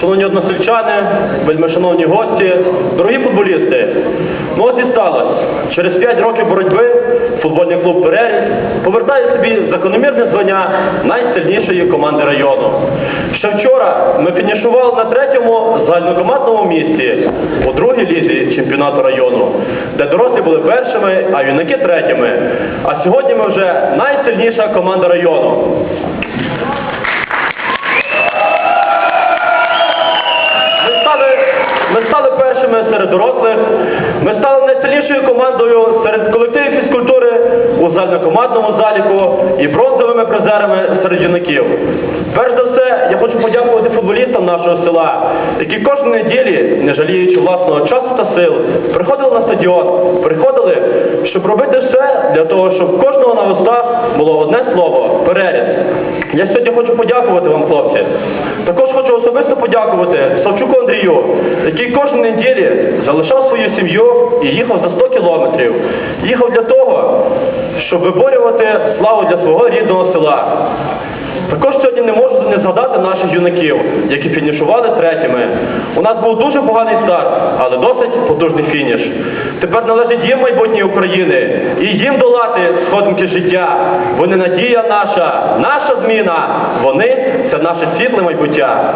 шановні односельчани, вельмишановні гості, дорогі футболісти. Ну ось і сталося. Через 5 років боротьби футбольний клуб Переріз повертає собі закономірне звання найсильнішої команди району. Ще вчора ми фінішували на третьому загальнокомандному місці у другій лізі чемпіонату району, де дорослі були першими, а юнаки третіми. А сьогодні ми вже найсильніша команда району. Серед дорослих. Ми стали найсильнішою командою серед колективів фізкультури у загальнокомандному заліку і бронзовими призерами серед юнаків. Перш за все, я хочу подякувати футболістам нашого села, які кожної неділі, не жаліючи власного часу та сил, приходили на стадіон, приходили, щоб робити все для того, щоб кожного на устах було одне слово переріз. Я сьогодні хочу подякувати вам, хлопці. Також хочу особисто подякувати Савчуку Андрію, який кожну неділі залишав свою сім'ю і їхав за 100 кілометрів. Їхав для того, щоб виборювати славу для свого рідного села. Також сьогодні не можу не згадати наших юнаків, які фінішували третіми. У нас був дуже поганий старт, але досить потужний фініш. Тепер належить їм майбутнє України і їм долати сходинки життя. Вони надія наша, наша зміна. Вони це наше світле майбуття.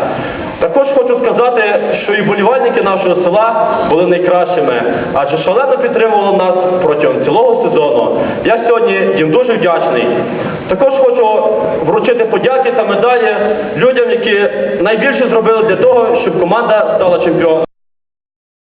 Також хочу сказати, що і болівальники нашого села були найкращими, адже шалено підтримували нас протягом цілого сезону. Я сьогодні їм дуже вдячний. Також хочу вручити подяки та медалі людям, які найбільше зробили для того, щоб команда стала чемпіоном.